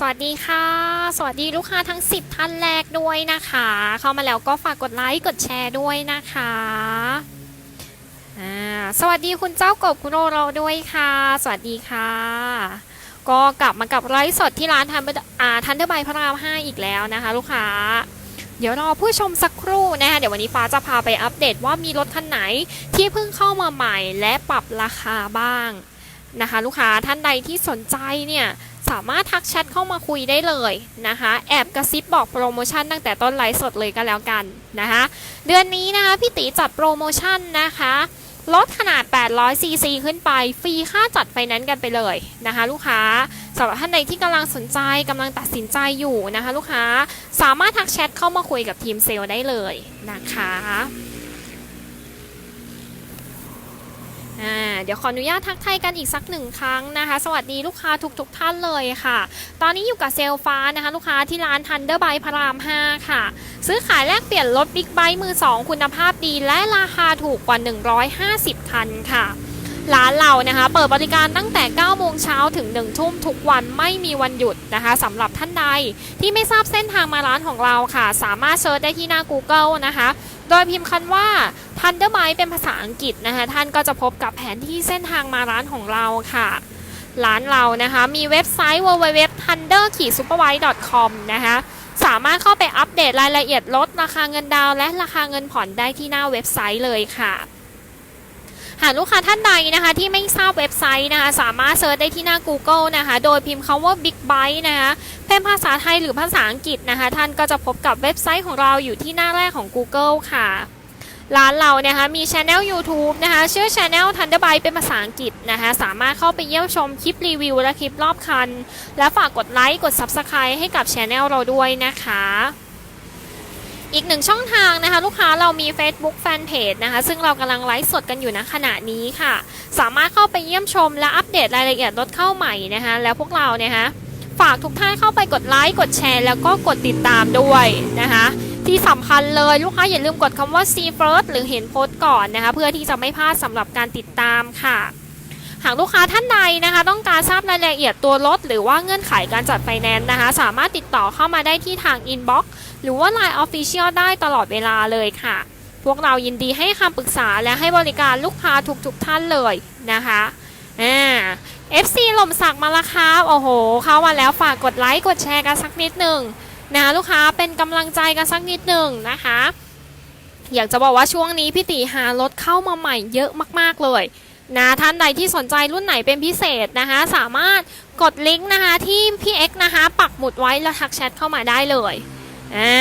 สวัสดีค่ะ สวัสดีลูกค้าทั้ง 10 ท่านแรกด้วยนะคะ เข้ามาแล้วก็ฝากกดไลค์กดแชร์ด้วยนะคะสวัสดีคุณเจ้ากบคุณโรเราด้วยค่ะ สวัสดีค่ะ ก็กลับมากับไลฟ์สดที่ร้านทันอ่าทันเดอร์ไบพระราม5อีกแล้วนะคะ ลูกค้า เดี๋ยวรอผู้ชมสักครู่นะคะเดี๋ยววันนี้ฟ้าจะพาไปอัปเดตว่ามีรถคันไหนที่เพิ่งเข้ามาใหม่และปรับราคาบ้างนะคะ ลูกค้าท่านใดที่สนใจเนี่ย สามารถทักแชทเข้ามาคุยได้เลยนะคะ แอบกระซิบบอกโปรโมชั่นตั้งแต่ต้นไลฟ์สดเลยก็แล้วกันนะคะ เดือนนี้นะคะพี่ตีจัดโปรโมชั่นนะคะลดขนาด 800ซีซีขึ้นไป ฟรีค่าจัดไฟแนนซ์กันไปเลยนะคะ ลูกค้าสำหรับท่านใดที่กำลังสนใจกำลังตัดสินใจอยู่นะคะ ลูกค้าสามารถทักแชทเข้ามาคุยกับทีมเซลล์ได้เลยนะคะ อ่าเดี๋ยวขออนุญาตทักทายกันอีกสักหนึ่งครั้งนะคะ สวัสดีลูกค้าทุกๆทท่านเลยค่ะ ตอนนี้อยู่กับเซลฟ้านะคะ ลูกค้าที่ร้านทันเดอร์ไบพระราม 5 ค่ะ ซื้อขายแลกเปลี่ยนรถบิ๊กไบค์มือ 2 คุณภาพดี และราคาถูกกว่า 150 คันค่ะ ร้านเรานะคะ เปิดบริการตั้งแต่ 9 โมงเช้าถึง 1 ทุ่มทุกวันไม่มีวันหยุดนะคะสำหรับท่านใดที่ไม่ทราบเส้นทางมาร้านของเราค่ะ สามารถเซิร์ชได้ที่หน้า Google นะคะ โดยพิมพ์คันว่า Thunderbike เป็นภาษาอังกฤษนะคะ ท่านก็จะพบกับแผนที่เส้นทางมาร้านของเราค่ะร้านเรานะคะ มีเว็บไซต์ www thunder s u p e r w i s e com นะคะสามารถเข้าไปอัปเดตรายละเอียดลดราคาเงินดาวและราคาเงินผ่อนได้ที่หน้าเว็บไซต์เลยค่ะ หากลูกค้าท่านใดนะคะที่ไม่ทราบเว็บไซต์นะคะสามารถเซิร์ชได้ที่หน้า Google นะคะโดยพิมพ์คำว่า Big Bite นะคะเป็นภาษาไทยหรือภาษาอังกฤษนะคะท่านก็จะพบกับเว็บไซต์ของเราอยู่ที่หน้าแรกของ Google ค่ะร้านเรานะคะมีช anel YouTube นะคะชื่อ channel Thunderbike เป็นภาษาอังกฤษนะคะสามารถเข้าไปเยี่ยมชมคลิปรีวิวและคลิปรอบคัน และฝากกดไลค์กด Subscribe ให้กับ channel เราด้วยนะคะ อีกหนึ่งช่องทางนะคะ ลูกค้าเรามี Facebook Fanpage นะคะ ซึ่งเรากำลังไลฟ์สดกันอยู่ณขณะนี้ค่ะ สามารถเข้าไปเยี่ยมชมและอัปเดตรายละเอียดรถเข้าใหม่นะคะ แล้วพวกเราเนี่ยฮะฝากทุกท่านเข้าไปกดไลค์กดแชร์ แล้วก็กดติดตามด้วยนะคะ ที่สำคัญเลยลูกค้าอย่าลืมกดคำว่า see first หรือเห็นโพสต์ก่อนนะคะ เพื่อที่จะไม่พลาดสำหรับการติดตามค่ะ หากลูกค้าท่านใดนะคะ ต้องการทราบรายละเอียดตัวรถ หรือว่าเงื่อนไขการจัดไฟแนนซ์นะคะ สามารถติดต่อเข้ามาได้ที่ทาง inbox หรือว่า Line Official ได้ตลอดเวลาเลยค่ะ พวกเรายินดีให้คำปรึกษาและให้บริการลูกค้าทุกๆท่านเลยนะคะอ่า FC หล่มสักมาละครับโอ้โห เข้ามาแล้วฝากกดไลค์กดแชร์กันสักนิดหนึ่งนะลูกค้าเป็นกำลังใจกันสักนิดหนึ่งนะคะ อยากจะบอกว่าช่วงนี้พี่ตีหารถเข้ามาใหม่เยอะมากๆเลยนะท่านใดที่สนใจรุ่นไหนเป็นพิเศษนะคะ สามารถกดลิงก์นะคะที่พี่เอ็กนะคะ ปักหมุดไว้แล้วทักแชทเข้ามาได้เลย อ่า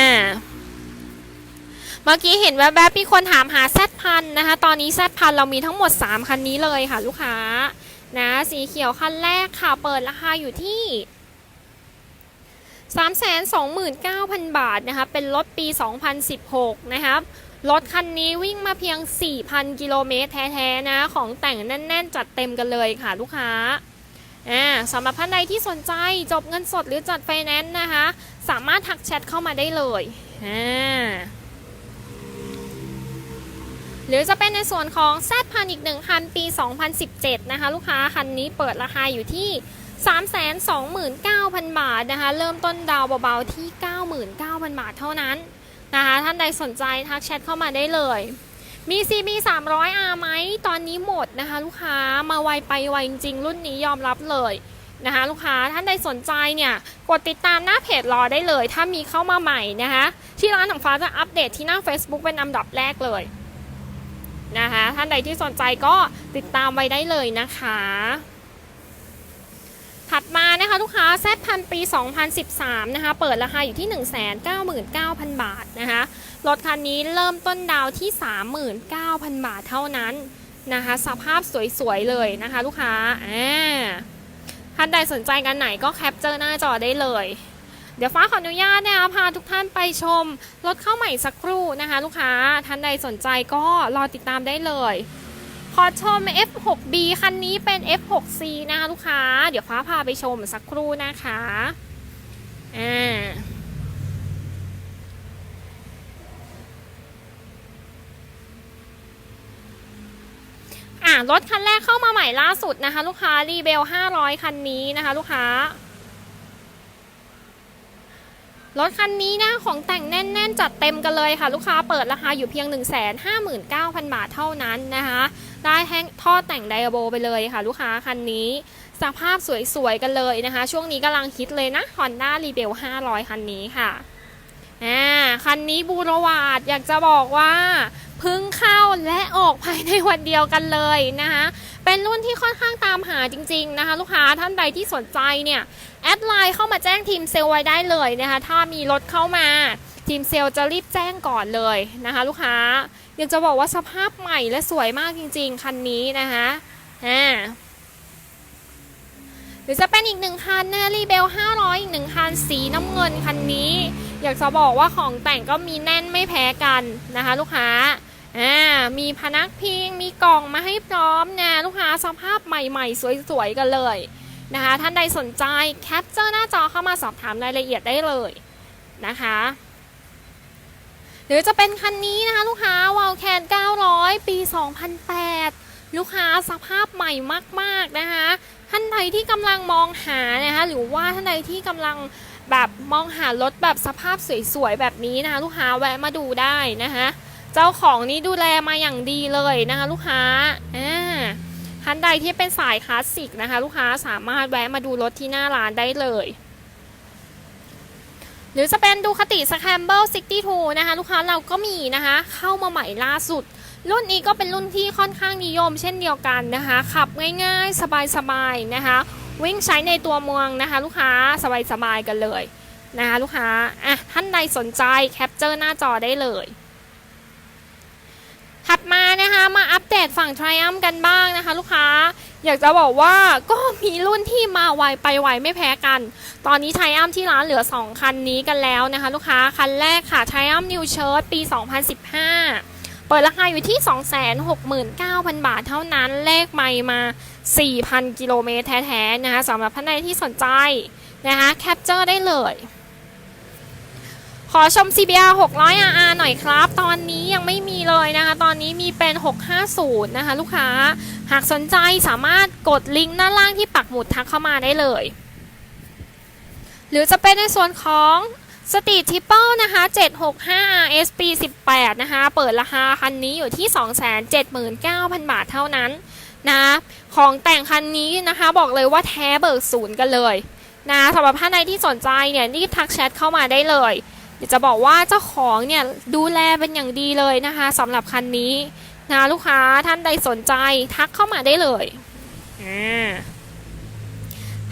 เมื่อกี้เห็นแวบๆมีคนถามหาแซดพันนะคะ ตอนนี้แซดพันเรามีทั้งหมด 3 คันนี้เลยค่ะลูกค้านะสีเขียวคันแรกค่ะ เปิดราคาอยู่ที่ 329,000 บาทนะคะ เป็นรถปี 2016 นะครับรถคันนี้วิ่งมาเพียง 4,000 กิโลเมตรแท้ ๆ นะ ของแต่งแน่น ๆ จัดเต็มกันเลยค่ะลูกค้า อ่าสำหรับท่านใดที่สนใจจบเงินสดหรือจัดไฟแนนซ์นะคะ สามารถทักแชทเข้ามาได้เลยอ่าหรือจะเป็นในส่วนของ Z พันอีกหนึ่งคันปี 2017 นะคะ ลูกค้าคันนี้เปิดราคาอยู่ที่ 329,000 บาทนะคะ เริ่มต้นดาวเบาๆที่ 99,000 บาทเท่านั้นนะคะ ท่านใดสนใจทักแชทเข้ามาได้เลยมี CB 300R ไหมตอนนี้ห มดนะคะ ลูกค้ามาไวไปไวจริง ๆ รุ่นนี้ยอมรับเลยนะคะ ลูกค้าท่านใดสนใจเนี่ยกดติดตามหน้าเพจรอได้เลย ถ้ามีเข้ามาใหม่นะคะที่ร้านของฟ้าจะอัปเดตที่หน้า Facebook เป็นอันดับแรกเลยนะคะท่านใดที่สนใจก็ติดตามไว้ได้เลยนะคะ ถัดมานะคะลูกค้าแซดพันปี 2013 นะคะ เปิดราคาอยู่ที่ 199,000 บาทนะคะรถคันนี้เริ่มต้นดาวที่ 39,000 บาทเท่านั้น นะคะ สภาพสวยๆเลยนะคะ ลูกค้าอ่าท่านใดสนใจกันไหนก็แคปเจอร์หน้าจอได้เลย เดี๋ยวฟ้าขออนุญาตนะคะพาทุกท่านไปชมรถเข้าใหม่สักครู่นะคะ ลูกค้าท่านใดสนใจก็รอติดตามได้เลยขอชม F6B คันนี้เป็น F6C นะคะลูกค้า เดี๋ยวฟ้าพาไปชมสักครู่นะคะ อ่า รถคันแรกเข้ามาใหม่ล่าสุดนะคะ ลูกค้ารีเบล500 คันนี้นะคะ ลูกค้ารถคันนี้นะของแต่งแน่น ๆ จัดเต็มกันเลยค่ะ ลูกค้าเปิดราคาอยู่เพียง 159,000 บาทเท่านั้นนะคะ ได้แท่งท่อแต่งไดอะโบไปเลยค่ะ ลูกค้าคันนี้ สภาพสวย ๆ กันเลยนะคะ ช่วงนี้กำลังคิดเลยนะ Honda r e b e l 500 คันนี้ค่ะอ่าคันนี้บูรวาดอยากจะบอกว่า พึ่งเข้าและออกภายในวันเดียวกันเลยนะคะเป็นรุ่นที่ค่อนข้างตามหาจริงๆนะคะ ลูกค้าท่านใดที่สนใจเนี่ยแอดไลน์เข้ามาแจ้งทีมเซลล์ไว้ได้เลยนะคะถ้ามีรถเข้ามาทีมเซลล์จะรีบแจ้งก่อนเลยนะคะ ลูกค้าอยากจะบอกว่าสภาพใหม่และสวยมากจริง ๆ คันนี้นะคะอ่าหรือจะเป็นอีกหนึ่งคันนะรีเบล 500 อีกหนึ่งคันสีน้ำเงินคันนี้ อยากจะบอกว่าของแต่งก็มีแน่นไม่แพ้กันนะคะ ลูกค้า อ่ามีพนักพิงมีกล่องมาให้พร้อมนะลูกค้าสภาพใหม่ๆ สวยๆกันเลยนะคะท่านใดสนใจแคปเจอร์หน้าจอเข้ามาสอบถามรายละเอียดได้เลยนะคะหรือจะเป็นคันนี้นะคะลูกค้าวอลแคน900 ปี 2008 ลูกค้าสภาพใหม่มาก ๆ นะคะ ท่านใดที่กำลังมองหานะคะหรือว่าท่านใดที่กำลังแบบมองหารถแบบสภาพสวย ๆ แบบนี้นะคะลูกค้าแวะมาดูได้นะคะ เจ้าของนี้ดูแลมาอย่างดีเลยนะคะลูกค้าอ่าท่านใดที่เป็นสายคลาสสิกนะคะ ลูกค้าสามารถแวะมาดูรถที่หน้าร้านได้เลย หรือจะเป็นดูคติสแคมเบิล62 นะคะ ลูกค้าเราก็มีนะคะ เข้ามาใหม่ล่าสุด รุ่นนี้ก็เป็นรุ่นที่ค่อนข้างนิยมเช่นเดียวกันนะคะ ขับง่ายๆ สบายๆนะคะ วิ่งใช้ในตัวเมืองนะคะ ลูกค้าสบายๆกันเลยนะคะ ลูกค้าอะท่านใดสนใจแคปเจอร์หน้าจอได้เลย ถัดมานะคะมาอัปเดตฝั่ง Triumph กันบ้างนะคะ ลูกค้าอยากจะบอกว่าก็มีรุ่นที่มาไวไปไวไม่แพ้กัน ตอนนี้ Triumph ที่ร้านเหลือ 2 คันนี้กันแล้วนะคะ ลูกค้าคันแรกค่ะ Triumph New Shirt ปี 2015 เปิดราคาอยู่ที่ 269,000 บาทเท่านั้นเลขไม่มา 4,000 กิโลเมตรแท้ๆนะคะสำหรับท่านใดที่สนใจนะคะแคปเจอร์ได้เลย ขอชม CBR 600 RR หน่อยครับ ตอนนี้ยังไม่มีเลยนะคะ ตอนนี้มีเป็น 650 นะคะ ลูกค้า หากสนใจสามารถกดลิงก์ด้านล่างที่ปักหมุดทักเข้ามาได้เลย หรือจะเป็นในส่วนของสตีทิปเปิลนะคะ 765 RS ปี 18 นะคะ เปิดราคาคันนี้อยู่ที่ 279,000 บาทเท่านั้นนะของแต่งคันนี้นะคะบอกเลยว่าแท้เบิกศูนย์กันเลยนะสำหรับท่านใดที่สนใจเนี่ยรีบทักแชทเข้ามาได้เลย เดี๋ยวจะบอกว่าเจ้าของเนี่ยดูแลเป็นอย่างดีเลยนะคะสำหรับคันนี้นะลูกค้าท่านใดสนใจทักเข้ามาได้เลยอ่า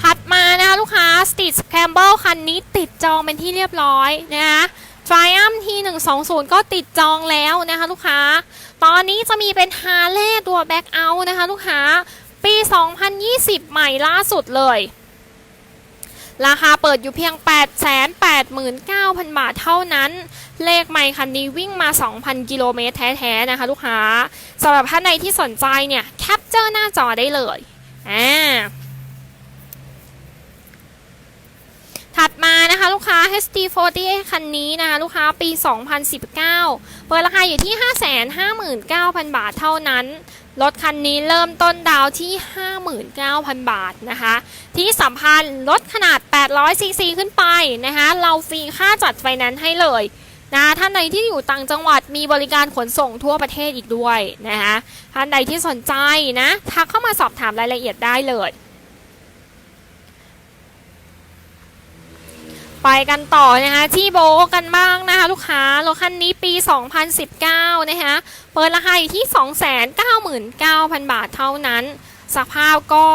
ถัดมานะคะลูกค้า s t e e t Scramble คันนี้ติดจองเป็นที่เรียบร้อยนะคะ Triumph T120 ก็ติดจองแล้วนะคะลูกค้า ตอนนี้จะมีเป็น Harley ตัว Back Out นะคะลูกค้า ปี 2020 ใหม่ล่าสุดเลย ราคาเปิดอยู่เพียง 889,000 บาทเท่านั้น เลขไมคันนี้วิ่งมา 2,000 กิโลเมตรแท้ๆนะคะลูกค้าสำหรับท่านใดที่สนใจเนี่ยแคปเจอร์หน้าจอได้เลยอ่าถัดมานะคะลูกค้า HD48 คันนี้นะคะลูกค้าปี 2019 เปิดราคาอยู่ที่ 559,000 บาทเท่านั้น รถคันนี้เริ่มต้นดาวที่ 59,000 บาทนะคะ ที่สัมพันธ์รถขนาด 800 ซีซีขึ้นไปนะคะ เราฟรีค่าจัดไฟแนนซ์ให้เลยนะท่านใดที่อยู่ต่างจังหวัดมีบริการขนส่งทั่วประเทศอีกด้วยนะคะท่านใดที่สนใจนะทักเข้ามาสอบถามรายละเอียดได้เลย ไปกันต่อนะคะที่โบกันบ้างนะคะลูกค้ารถคันนี้ปี 2019 นะคะเปิดราคาอยู่ที่ 299,000 บาทเท่านั้น สภาพก็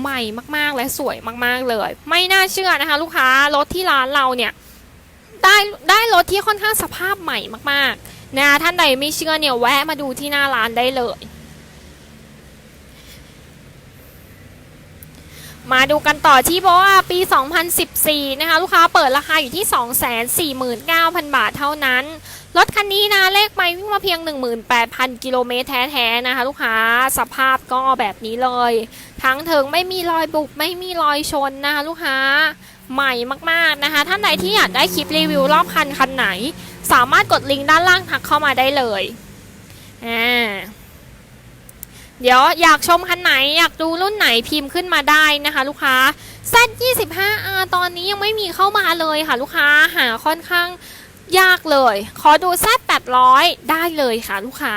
ใหม่มากๆและสวยมากๆเลย ไม่น่าเชื่อนะคะ ลูกค้ารถที่ร้านเราเนี่ยได้ได้รถที่ค่อนข้างสภาพใหม่มากๆนะท่านใดไม่เชื่อเนี่ยแวะมาดูที่หน้าร้านได้เลย มาดูกันต่อที่โบอาปี 2014 นะคะ ลูกค้าเปิดราคาอยู่ที่ 249,000 บาทเท่านั้น รถคันนี้นะเลขไม่วิ่งมาเพียง 18,000 กิโลเมตรแท้ๆนะคะ ลูกค้าสภาพก็แบบนี้เลย ทั้งเถึงไม่มีรอยบุบไม่มีรอยชนนะคะ ลูกค้าใหม่มากๆนะคะ ท่านใดที่อยากได้คลิปรีวิวรอบคันคันไหน สามารถกดลิงก์ด้านล่างทักเข้ามาได้เลยอ่า เดี๋ยวอยากชมคันไหนอยากดูรุ่นไหนพิมพ์ขึ้นมาได้นะคะลูกค้า Z25R ตอนนี้ยังไม่มีเข้ามาเลยค่ะลูกค้าหาค่อนข้างยากเลย ขอดู Z800 ได้เลยค่ะลูกค้า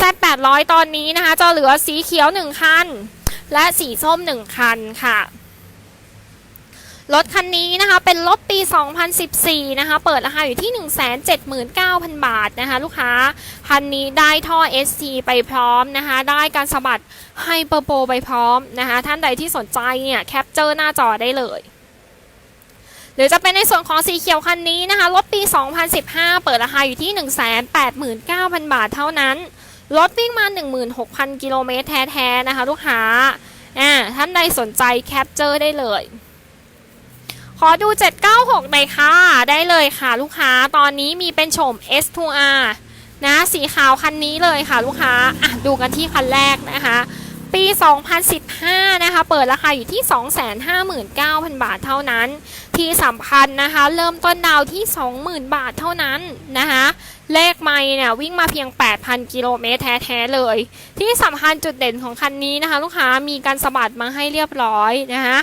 Z800 ตอนนี้นะคะจะเหลือสีเขียว 1 คัน และสีส้ม 1 คันค่ะ รถคันนี้นะคะเป็นรถปี 2014 นะคะ เปิดราคาอยู่ที่ 179,000 บาทนะคะ ลูกค้า คันนี้ได้ท่อ ST ไปพร้อมนะคะ ได้การสะบัดไฮเปอร์โปรไปพร้อมนะคะ ท่านใดที่สนใจเนี่ยแคปเจอร์หน้าจอได้เลยหรือจะเป็นในส่วนของสีเขียวคันนี้นะคะรถปี 2015 เปิดราคาอยู่ที่ 189,000 บาทเท่านั้น รถวิ่งมา 16,000 กิโลเมตรแท้ ๆ นะคะ ลูกค้าอ่าท่านใดสนใจแคปเจอร์ได้เลย ขอดู 796หน่อยค่ะ ได้เลยค่ะลูกค้า ตอนนี้มีเป็นโฉม S2R นะ สีขาวคันนี้เลยค่ะลูกค้า อะ ดูกันที่คันแรกนะคะ ปี 2015 นะคะ เปิดราคาอยู่ที่ 259,000 บาทเท่านั้น ที่สำคัญนะคะ เริ่มต้นดาวที่ 20,000 บาทเท่านั้นนะคะ เลขไม่เนี่ยวิ่งมาเพียง 8,000 กิโลเมตรแท้ๆเลย ที่สำคัญจุดเด่นของคันนี้นะคะ ลูกค้ามีการสะบัดมาให้เรียบร้อยนะคะ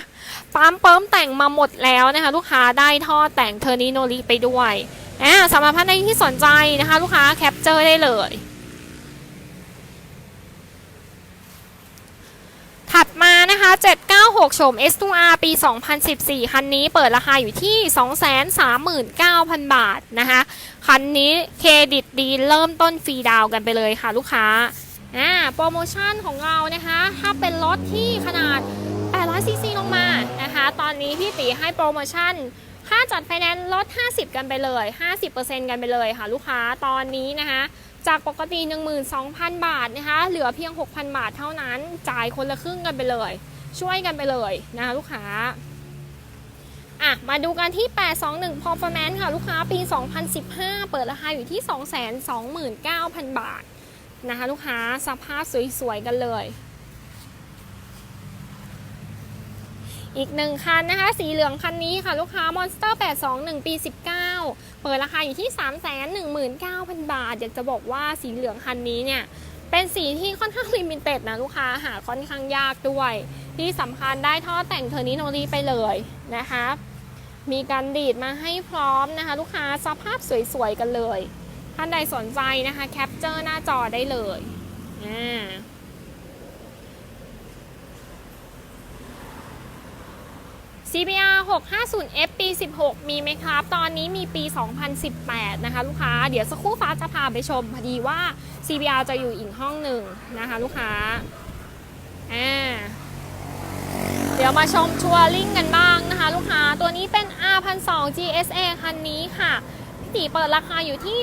ปั๊มเปิมแต่งมาหมดแล้วนะคะลูกค้าได้ท่อแต่งเทอร์นิโนลิไปด้วยอ่าสำหรับท่านใดที่สนใจนะคะลูกค้าแคปเจอร์ได้เลยถัดมานะคะ 796 โฉม S2R ปี 2014 คันนี้เปิดราคาอยู่ที่ 239,000 บาทนะคะ คันนี้เครดิตดีเริ่มต้นฟรีดาวกันไปเลยค่ะลูกค้า อ่า โปรโมชั่นของเรานะคะ ถ้าเป็นรถที่ขนาด 800ซีซีลงมานะคะ ตอนนี้พี่ตีให้โปรโมชั่นค่าจัดไฟแนนซ์ลด 50 กันไปเลย 50%กันไปเลยค่ะ ลูกค้าตอนนี้นะคะ จากปกติ 12,000 บาทนะคะ เหลือเพียง 6,000 บาทเท่านั้น จ่ายคนละครึ่งกันไปเลย ช่วยกันไปเลยนะคะลูกค้าอะ มาดูกันที่ 821 Performance ค่ะ ลูกค้าปี 2015 เปิดราคาอยู่ที่ 229,000 บาทนะคะ ลูกค้าสภาพสวยๆกันเลย อีกหนึ่งคันนะคะ สีเหลืองคันนี้ค่ะ ลูกค้า Monster 821 ปี 19 เปิดราคาอยู่ที่ 319,000 บาท อยากจะบอกว่าสีเหลืองคันนี้เนี่ย เป็นสีที่ค่อนข้างลิมิเต็ดนะลูกค้าหาค่อนข้างยากด้วย ที่สำคัญได้ท่อแต่งเทอร์นิโนรีไปเลยนะคะมีการดีดมาให้พร้อมนะคะ ลูกค้าสภาพสวยๆกันเลย ท่านใดสนใจนะคะ แคปเจอร์หน้าจอได้เลยอ่า CBR 650F ปี 16 มีไหมครับ ตอนนี้มีปี 2018 นะคะลูกค้า เดี๋ยวสักครู่ฟ้าจะพาไปชม พอดีว่า CBR จะอยู่อีกห้องหนึ่งนะคะลูกค้า อ่า เดี๋ยวมาชมชัวริงกันบ้างนะคะลูกค้า ตัวนี้เป็น R1002 GSA คันนี้ค่ะพี่ตีเปิดราคาอยู่ที่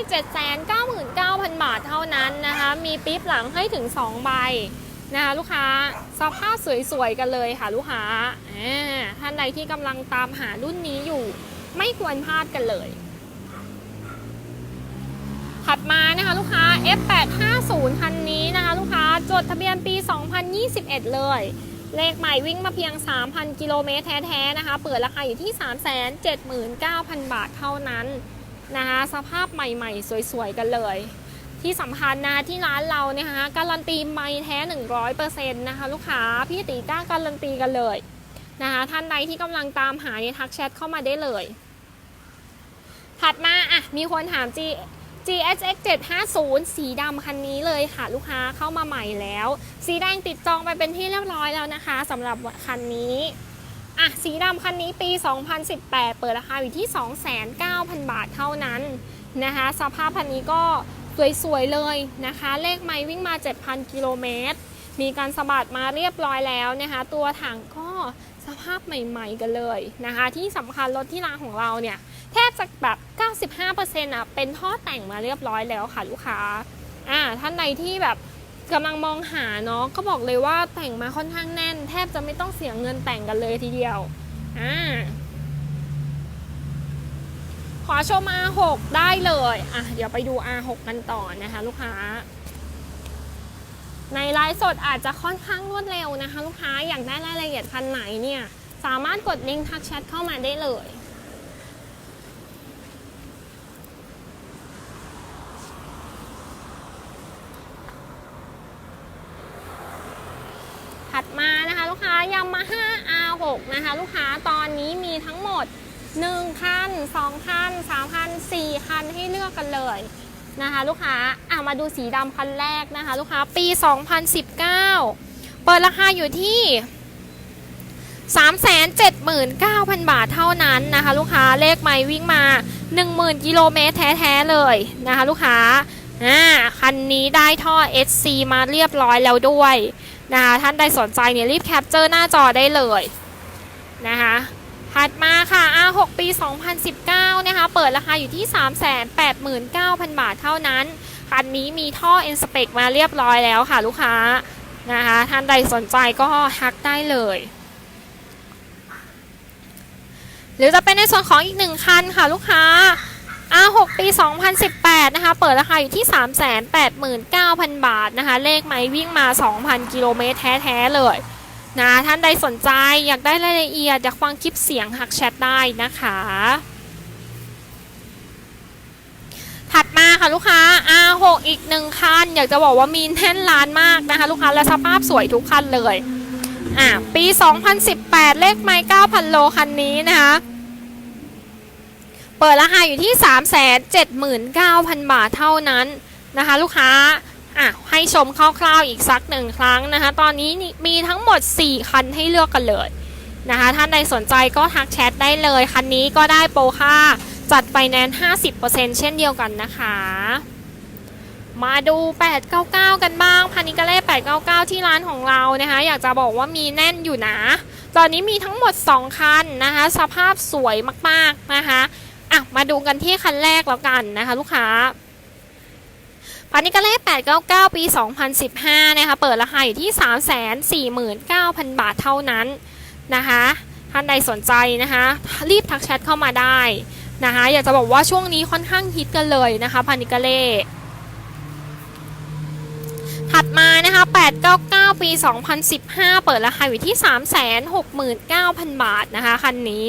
799,000 บาทเท่านั้นนะคะ มีปิ๊บหลังให้ถึง 2 ใบ นะคะลูกค้าสภาพสวยๆกันเลยค่ะลูกค้าอ่าท่านใดที่กำลังตามหารุ่นนี้อยู่ ไม่ควรพลาดกันเลย ถัดมานะคะลูกค้า F850 คันนี้นะคะลูกค้าจดทะเบียนปี 2021 เลย เลขใหม่วิ่งมาเพียง 3,000 กิโลเมตรแท้ๆนะคะ เปิดราคาอยู่ที่ 379,000 บาทเท่านั้นนะคะสภาพใหม่ๆ สวยๆ กันเลย ที่สำคัญนะที่ร้านเราเนี่ยนะคะการันตีไม่แท้ 100%นะคะลูกค้าพี่ตีกล้าการันตีกันเลยนะคะท่านใดที่กำลังตามหาเนี่ยทักแชทเข้ามาได้เลย ถัดมาอะมีคนถาม G GSX 750 สีดำคันนี้เลยค่ะ ลูกค้าเข้ามาใหม่แล้ว สีแดงติดจองไปเป็นที่เรียบร้อยแล้วนะคะสำหรับคันนี้อะสีดำคันนี้ปี 2018 เปิดราคาอยู่ที่ 2,900บาทเท่านั้นนะคะสภาพคันนี้ก็ สวยๆเลยนะคะ เลขไม้วิ่งมา 7,000 กิโลเมตร มีการสะบัดมาเรียบร้อยแล้วนะคะ ตัวถังก็สภาพใหม่ๆกันเลยนะคะ ที่สำคัญรถที่ร้านของเราเนี่ย แทบจะแบบ 95%อะเป็นท่อแต่งมาเรียบร้อยแล้วค่ะลูกค้าอ่าท่านใดที่แบบกำลังมองหาเนาะก็บอกเลยว่าแต่งมาค่อนข้างแน่น แทบจะไม่ต้องเสียเงินแต่งกันเลยทีเดียวอ่า ขอชม R6 ได้เลย อะ เดี๋ยวไปดู R6 กันต่อนะคะลูกค้า ในไลฟ์สดอาจจะค่อนข้างรวดเร็วนะคะ ลูกค้าอยากได้รายละเอียดคันไหนเนี่ย สามารถกดลิงก์ทักแชทเข้ามาได้เลยถัดมานะคะ ลูกค้ายามาฮ่า R6 6นะคะ ลูกค้าตอนนี้มีทั้งหมด 1คัน2คัน3คัน4คันให้เลือกกันเลยนะคะลูกค้าอะมาดูสีดำคันแรกนะคะลูกค้าปี 2019 เปิดราคาอยู่ที่ 379,000 บาทเท่านั้นนะคะลูกค้าเลขไม่วิ่งมา 10,000 กิโลเมตรแท้ๆเลยนะคะลูกค้าอ่าคันนี้ได้ท่อ SC มาเรียบร้อยแล้วด้วยนะคะท่านใดสนใจเนี่ยรีบแคปเจอร์หน้าจอได้เลยนะคะ ถัดมาค่ะ R6 ปี 2019 นะคะ เปิดราคาอยู่ที่ 389,000 บาทเท่านั้น คันนี้มีท่อ i n s p e c มาเรียบร้อยแล้วค่ะลูกค้า นะคะ ท่านใดสนใจก็ฮักได้เลยหรือจะเป็นในส่วนของอีกหนึ่งคันค่ะลูกค้า R6 ปี 2018 นะคะ เปิดราคาอยู่ที่ 389,000 บาทนะคะ เลขไม้วิ่งมา 2,000 กิโลเมตรแท้ ๆ เลย นะท่านใดสนใจอยากได้รายละเอียด อยากฟังคลิปเสียงหักแชทได้นะคะ ถัดมาค่ะลูกค้า R6 อีกหนึ่งคัน อยากจะบอกว่ามีแน่นร้านมากนะคะ ลูกค้าและสภาพสวยทุกคันเลยอะปี 2018 เลขไม้9,000 โลคันนี้นะคะเปิดราคาอยู่ที่ 379,000 บาทเท่านั้นนะคะ ลูกค้า อะให้ชมคร่าวๆอีกสักหนึ่งครั้งนะคะ ตอนนี้มีทั้งหมด 4 คันให้เลือกกันเลยนะคะ ท่านใดสนใจก็ทักแชทได้เลย คันนี้ก็ได้โปรค่าจัดไฟแนนซ์50%เช่นเดียวกันนะคะ มาดู 899 กันบ้าง พานิกาเล่ 899 ที่ร้านของเรานะคะ อยากจะบอกว่ามีแน่นอยู่นะ ตอนนี้มีทั้งหมด 2 คันนะคะ สภาพสวยมากๆนะคะ อะ มาดูกันที่คันแรกแล้วกันนะคะ ลูกค้า พานิกาเล่899 ปี 2015 นะคะ เปิดราคาอยู่ที่ 349,000 บาทเท่านั้นนะคะ ท่านใดสนใจนะคะ รีบทักแชทเข้ามาได้นะคะ อยากจะบอกว่าช่วงนี้ค่อนข้างฮิตกันเลยนะคะพานิกาเล่ถัดมานะคะ 899 ปี 2015 เปิดราคาอยู่ที่ 369,000 บาทนะคะ คันนี้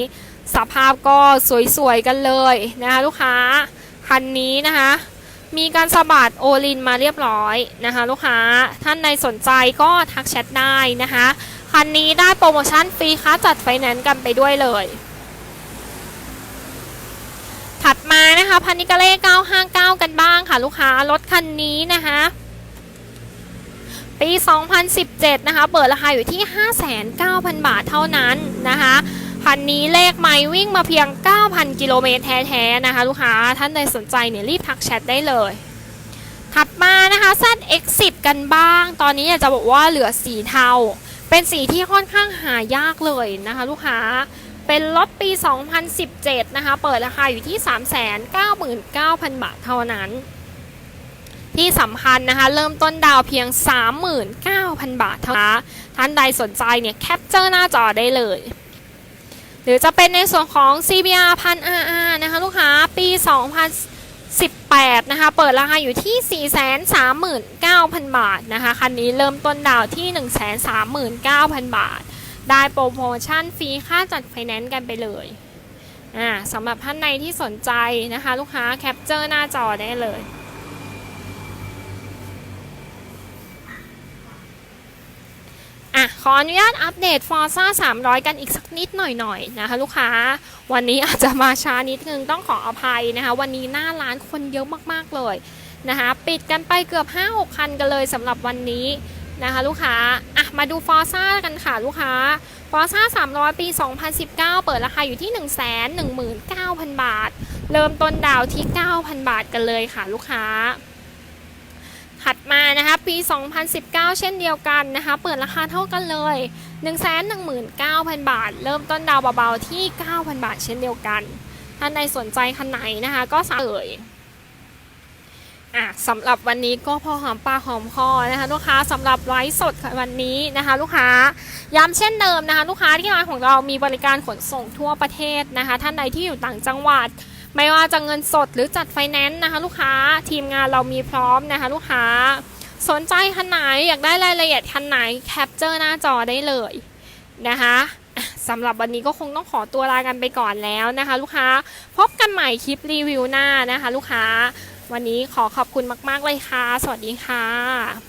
สภาพก็สวยๆกันเลยนะคะลูกค้า คันนี้นะคะ มีการสบัดโอลินมาเรียบร้อยนะคะลูกค้าท่านใดสนใจก็ทักแชทได้นะคะคันนี้ได้โปรโมชั่นฟรีค่าจัดไฟแนนซ์กันไปด้วยเลย ถัดมานะคะพันนิกาเล่959 กันบ้างค่ะลูกค้ารถคันนี้นะคะปี 2017 นะคะ เปิดราคาอยู่ที่ 5,900บาทเท่านั้นนะคะ คันนี้เลขไม้วิ่งมาเพียง 9,000 กิโลเมตรแท้ๆนะคะ ลูกค้าท่านใดสนใจเนี่ยรีบทักแชทได้เลย ถัดมานะคะ ZX10 กันบ้าง ตอนนี้อยากจะบอกว่าเหลือสีเทา เป็นสีที่ค่อนข้างหายากเลยนะคะ ลูกค้าเป็นรถปี 2017 นะคะ เปิดราคาอยู่ที่ 399,000 บาทเท่านั้น ที่สำคัญนะคะ เริ่มต้นดาวเพียง 39,000 บาทเท่านั้นท่านใดสนใจเนี่ย แคปเจอร์หน้าจอได้เลย รือจะเป็นในส่วนของ CBR พัน RR นะคะลูกค้าปี 2018 นะคะเปิดราคาอยู่ที่ 439,000 บาทนะคะคันนี้เริ่มต้นดาวที่ 139,000 บาท ได้โปรโมชั่นฟรีค่าจัดไฟแนนซ์กันไปเลยอ่าสำหรับท่านใดที่สนใจนะคะ ลูกค้าแคปเจอร์หน้าจอได้เลย อะ ขออนุญาตอัปเดต Forza 300 กันอีกสักนิดหน่อยๆนนะคะลูกค้า วันนี้อาจจะมาช้านิดนึงต้องขออภัยนะคะ วันนี้หน้าร้านคนเยอะมากๆเลยนะคะ ปิดกันไปเกือบ 5-6 คันกันเลยสำหรับวันนี้นะคะลูกค้าอะมาดู Forza กันค่ะลูกค้า Forza 300 ปี 2019 เปิดราคาอยู่ที่ 119,000 บาท เริ่มต้นดาวที่ 9,000 บาทกันเลยค่ะลูกค้า ถัดมานะคะปี 2019 เช่นเดียวกันนะคะเปิดราคาเท่ากันเลย 119,000 บาท เริ่มต้นดาวเบาๆที่ 9,000 บาท เช่นเดียวกัน ท่านใดสนใจคันไหนนะคะก็สาเอ่ยอะสำหรับวันนี้ก็พอหอมปากหอมคอนะคะลูกค้าสำหรับไลฟ์สดวันนี้นะคะลูกค้าย้ำเช่นเดิมนะคะลูกค้าที่ร้านของเรามีบริการขนส่งทั่วประเทศนะคะท่านใดที่อยู่ต่างจังหวัด ไม่ว่าจะเงินสดหรือจัดไฟแนนซ์นะคะ ลูกค้าทีมงานเรามีพร้อมนะคะ ลูกค้าสนใจคันไหนอยากได้รายละเอียดคันไหนแคปเจอร์หน้าจอได้เลยนะคะอะสำหรับวันนี้ก็คงต้องขอตัวลากันไปก่อนแล้วนะคะ ลูกค้าพบกันใหม่คลิปรีวิวหน้านะคะ ลูกค้า วันนี้ขอขอบคุณมาก ๆ เลยค่ะ สวัสดีค่ะ